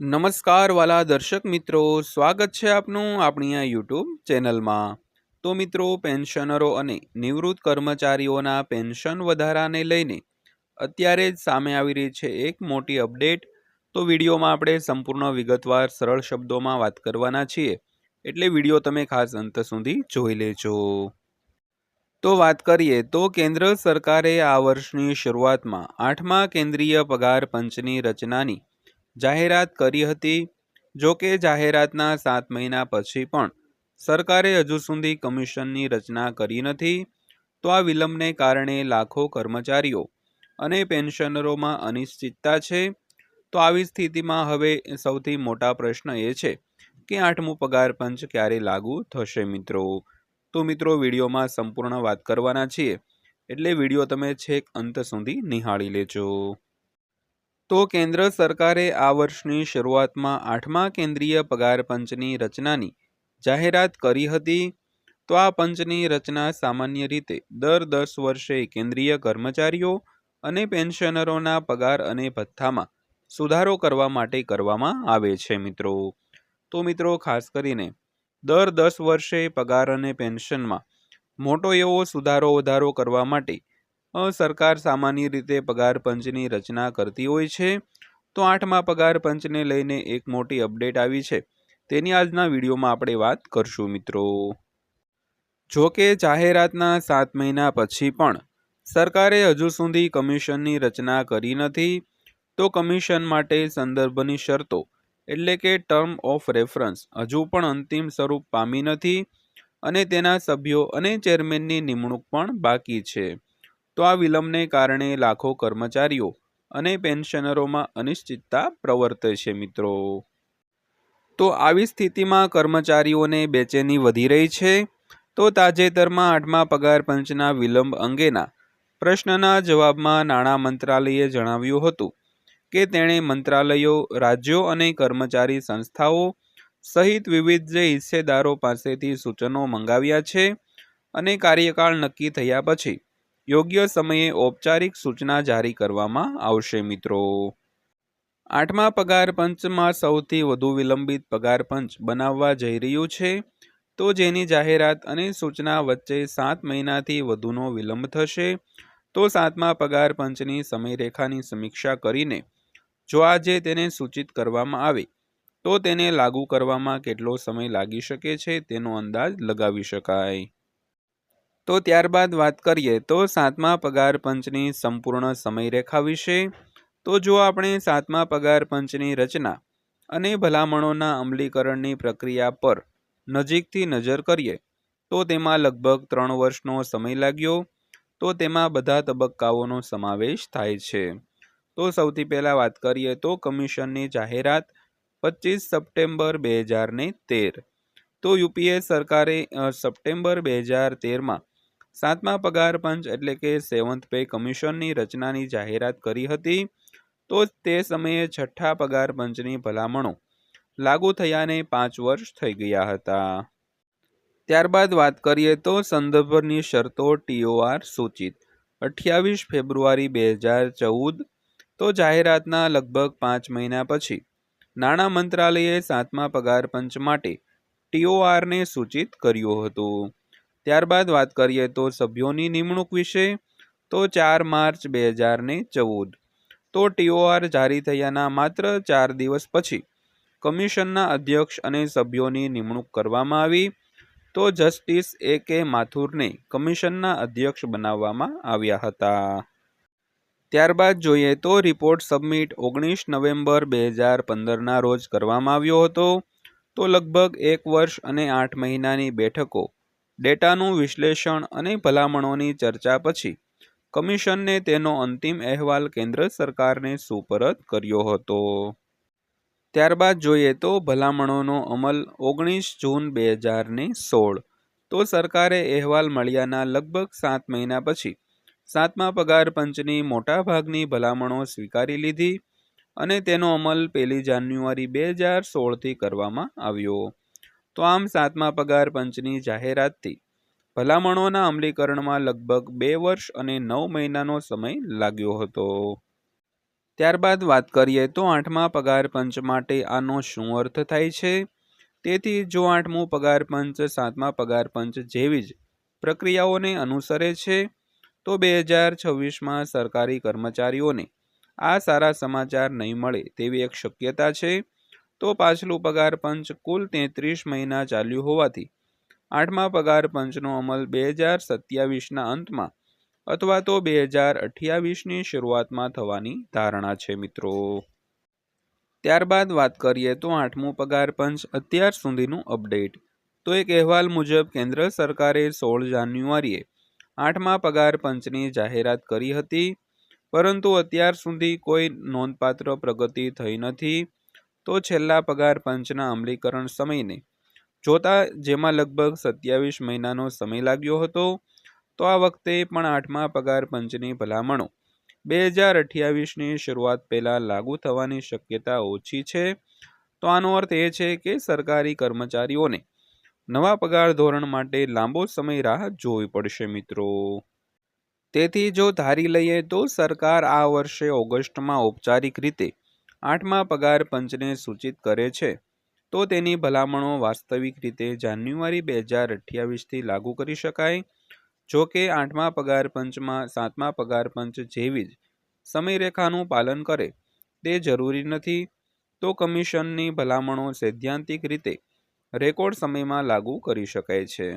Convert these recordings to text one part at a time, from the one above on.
નમસ્કાર વાલા દર્શક મિત્રો, સ્વાગત છે આપનું આપણી આ યુટ્યુબ ચેનલમાં. તો મિત્રો, પેન્શનરો અને નિવૃત્ત કર્મચારીઓના પેન્શન વધારાને લઈને અત્યારે જ સામે આવી રહી છે એક મોટી અપડેટ. તો વિડીયોમાં આપણે સંપૂર્ણ વિગતવાર સરળ શબ્દોમાં વાત કરવાના છીએ. એટલે વીડિયો તમે ખાસ અંત સુધી જોઈ લેજો. તો વાત કરીએ, તો કેન્દ્ર સરકારે આ વર્ષની શરૂઆતમાં આઠમા કેન્દ્રીય પગાર પંચની રચનાની જાહેરાત કરી હતી. જો કે જાહેરાતના સાત મહિના પછી પણ સરકારે હજુ સુધી કમિશનની રચના કરી નથી, તો આ વિલંબને કારણે લાખો કર્મચારીઓ અને પેન્શનરોમાં અનિશ્ચિતતા છે. તો આવી સ્થિતિમાં હવે સૌથી મોટા પ્રશ્ન એ છે કે આઠમું પગાર પંચ ક્યારે લાગુ થશે મિત્રો? તો મિત્રો, વિડીયોમાં સંપૂર્ણ વાત કરવાના છીએ. એટલે વીડિયો તમે છેક અંત સુધી નિહાળી લેજો. તો કેન્દ્ર સરકારે આ વર્ષની શરૂઆતમાં આઠમા કેન્દ્રીય પગાર પંચની રચનાની જાહેરાત કરી હતી. તો આ પંચની રચના સામાન્ય રીતે દર દસ વર્ષે કેન્દ્રીય કર્મચારીઓ અને પેન્શનરોના પગાર અને ભથ્થામાં સુધારો કરવા માટે કરવામાં આવે છે મિત્રો. તો મિત્રો, ખાસ કરીને દર દસ વર્ષે પગાર અને પેન્શનમાં મોટો એવો સુધારો વધારો કરવા માટે સરકાર સામાન્ય રીતે પગાર પંચની રચના કરતી હોય છે. તો આઠમા પગાર પંચને લઈને એક મોટી અપડેટ આવી છે. તેની આજના વિડીયોમાં આપણે વાત કરશું મિત્રો. જો કે જાહેરાતના સાત મહિના પછી પણ સરકારે હજુ સુધી કમિશનની રચના કરી નથી. તો કમિશન માટે સંદર્ભની શરતો એટલે કે ટર્મ ઓફ રેફરન્સ હજુ પણ અંતિમ સ્વરૂપ પામી નથી અને તેના સભ્યો અને ચેરમેનની નિમણૂક પણ બાકી છે. તો આ વિલંબને કારણે લાખો કર્મચારીઓ અને પેન્શનરોમાં અનિશ્ચિતતા પ્રવર્તે છે મિત્રો. તો આવી સ્થિતિમાં કર્મચારીઓને બેચેની વધી રહી છે. તો તાજેતરમાં આઠમા પગાર પંચના વિલંબ અંગેના પ્રશ્નના જવાબમાં નાણાં મંત્રાલયે જણાવ્યું હતું કે તેણે મંત્રાલયો, રાજ્યો અને કર્મચારી સંસ્થાઓ સહિત વિવિધ જે હિસ્સેદારો પાસેથી સૂચનો મંગાવ્યા છે અને કાર્યકાળ નક્કી થયા પછી યોગ્ય સમયે ઔપચારિક સૂચના જારી કરવામાં આવશે, મિત્રો. આઠમા પગાર પંચમાં સૌથી વધુ વિલંબિત પગાર પંચ બનાવવા જઈ રહ્યું છે. તો જેની જાહેરાત અને સૂચના વચ્ચે સાત મહિનાથી વધુનો વિલંબ થશે. તો સાતમા પગાર પંચની સમયરેખાની સમીક્ષા કરીને જો આજે તેને સૂચિત કરવામાં આવે, તો તેને લાગુ કરવામાં કેટલો સમય લાગી શકે છે તેનો અંદાજ લગાવી શકાય. તો ત્યારબાદ વાત કરીએ તો સાતમા પગાર પંચની સંપૂર્ણ સમયરેખા વિશે. તો જો આપણે સાતમા પગાર પંચની રચના અને ભલામણોના અમલીકરણની પ્રક્રિયા પર નજીકથી નજર કરીએ, તો તેમાં લગભગ ત્રણ વર્ષનો સમય લાગ્યો, તો તેમાં બધા તબક્કાઓનો સમાવેશ થાય છે. તો સૌથી પહેલાં વાત કરીએ તો કમિશનની જાહેરાત પચીસ સપ્ટેમ્બર બે હજારને તેર. તો યુપીએ સરકારે સપ્ટેમ્બર બે હજાર તેરમાં સાતમા પગાર પંચ એટલે કે સેવન્થ પે કમિશનની રચનાની જાહેરાત કરી હતી. તો તે સમયે છઠ્ઠા પગાર પંચની ભલામણો લાગુ થયાને પાંચ વર્ષ થઈ ગયા હતા. ત્યારબાદ વાત કરીએ તો સંદર્ભની શરતો ટીઓઆર સૂચિત. અઠ્યાવીસ ફેબ્રુઆરી બે હજાર ચૌદ, તો જાહેરાતના લગભગ પાંચ મહિના પછી. નાણાં મંત્રાલયે સાતમા પગાર પંચ માટે ટીઓઆરને સૂચિત કર્યું હતું. ત્યારબાદ વાત કરીએ તો સભ્યોની નિમણૂક વિશે, તો ચાર માર્ચ બે હજાર ને ચૌદ. તો ટીઓઆર જારી થયાના માત્ર ચાર દિવસ પછી કમિશનના અધ્યક્ષ અને સભ્યોની નિમણૂક કરવામાં આવી. તો જસ્ટિસ એ કે માથુરને કમિશનના અધ્યક્ષ બનાવવામાં આવ્યા હતા. ત્યારબાદ જોઈએ તો રિપોર્ટ સબમિટ ઓગણીસ નવેમ્બર બે હજાર પંદરના રોજ કરવામાં આવ્યો હતો. તો લગભગ એક વર્ષ અને આઠ મહિનાની બેઠકો ડેટાનું વિશ્લેષણ અને ભલામણોની ચર્ચા પછી કમિશનને તેનો અંતિમ અહેવાલ કેન્દ્ર સરકારને સુપરત કર્યો હતો. ત્યારબાદ જોઈએ તો ભલામણોનો અમલ ઓગણીસ જૂન બે હજારને સોળ. તો સરકારે અહેવાલ મળ્યાના લગભગ સાત મહિના પછી સાતમા પગાર પંચની મોટાભાગની ભલામણો સ્વીકારી લીધી અને તેનો અમલ પહેલી જાન્યુઆરી બે હજાર સોળથી કરવામાં આવ્યો. તો આમ સાતમા પગાર પંચની જાહેરાતથી. ભલામણોના અમલીકરણમાં લગભગ બે વર્ષ અને નવ મહિનાનો સમય લાગ્યો હતો. ત્યારબાદ વાત કરીએ તો આઠમા પગાર પંચ માટે આનો શું અર્થ થાય છે? તેથી જો આઠમું પગાર પંચ સાતમા પગાર પંચ જેવી જ પ્રક્રિયાઓને અનુસરે છે, તો બે હજાર છવ્વીસમાં સરકારી કર્મચારીઓને આ સારા સમાચાર નહીં મળે તેવી એક શક્યતા છે. તો પાછલું પગાર પંચ કુલ તેત્રીસ મહિના ચાલ્યું હોવાથી આઠમા પગાર પંચનો અમલ બે હજાર સત્યાવીસના અંતમાં અથવા તો બે હજાર અઠ્યાવીસની શરૂઆતમાં થવાની ધારણા છે, મિત્રો. ત્યારબાદ વાત કરીએ તો આઠમું પગાર પંચ અત્યાર સુધીનું અપડેટ. તો એક અહેવાલ મુજબ કેન્દ્ર સરકારે સોળ જાન્યુઆરીએ આઠમા પગાર પંચની જાહેરાત કરી હતી, પરંતુ અત્યાર સુધી કોઈ નોંધપાત્ર પ્રગતિ થઈ નથી. તો છેલ્લા પગાર પંચના અમલીકરણ સમયને જોતા જેમાં લગભગ સત્યાવીસ મહિનાનો સમય લાગ્યો હતો, તો આ વખતે પણ આઠમા પગાર પંચની ભલામણો બે હજાર અઠ્યાવીસની શરૂઆત પહેલાં લાગુ થવાની શક્યતા ઓછી છે. તો આનો અર્થ એ છે કે સરકારી કર્મચારીઓને નવા પગાર ધોરણ માટે લાંબો સમય રાહ જોવી પડશે મિત્રો. તેથી જો ધારી લઈએ તો સરકાર આ વર્ષે ઓગસ્ટમાં ઔપચારિક રીતે આઠમા પગાર પંચને સૂચિત કરે છે. તો તેની ભલામણો વાસ્તવિક રીતે જાન્યુઆરી બે હજાર અઠ્યાવીસથી લાગુ કરી શકાય. જો કે આઠમા પગાર પંચમાં સાતમા પગાર પંચ જેવી જ સમયરેખાનું પાલન કરે, તે જરૂરી નથી. તો કમિશનની ભલામણો સૈદ્ધાંતિક રીતે રેકોર્ડ સમયમાં લાગુ કરી શકાય છે.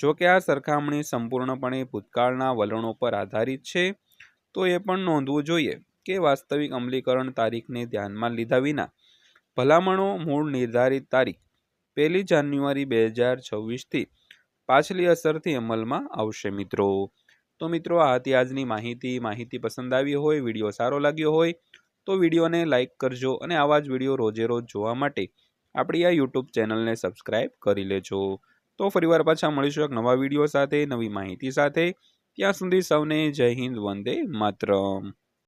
જો કે આ સરખામણી સંપૂર્ણપણે ભૂતકાળના વલણો પર આધારિત છે, તો એ પણ નોંધવું જોઈએ. કે વાસ્તવિક અમલીકરણ તારીખને ધ્યાનમાં લીધા વિના, ભલામણો મૂળ નિર્ધારિત તારીખ, પહેલી જાન્યુઆરી બે હજાર છવ્વીસથી પાછલી અસરથી અમલમાં આવશે મિત્રો. તો મિત્રો, આ હતી આજની માહિતી. માહિતી પસંદ આવી હોય, વીડિયો સારો લાગ્યો હોય, તો વિડીયોને લાઇક કરજો અને આવા જ વીડિયો રોજે રોજ જોવા માટે આપણી આ યુટ્યુબ ચેનલને સબસ્ક્રાઈબ કરી લેજો. તો ફરીવાર પાછા મળીશું એક નવા વીડિયો સાથે, નવી માહિતી સાથે. ત્યાં સુધી સૌને જય હિન્દ, વંદે માતરમ.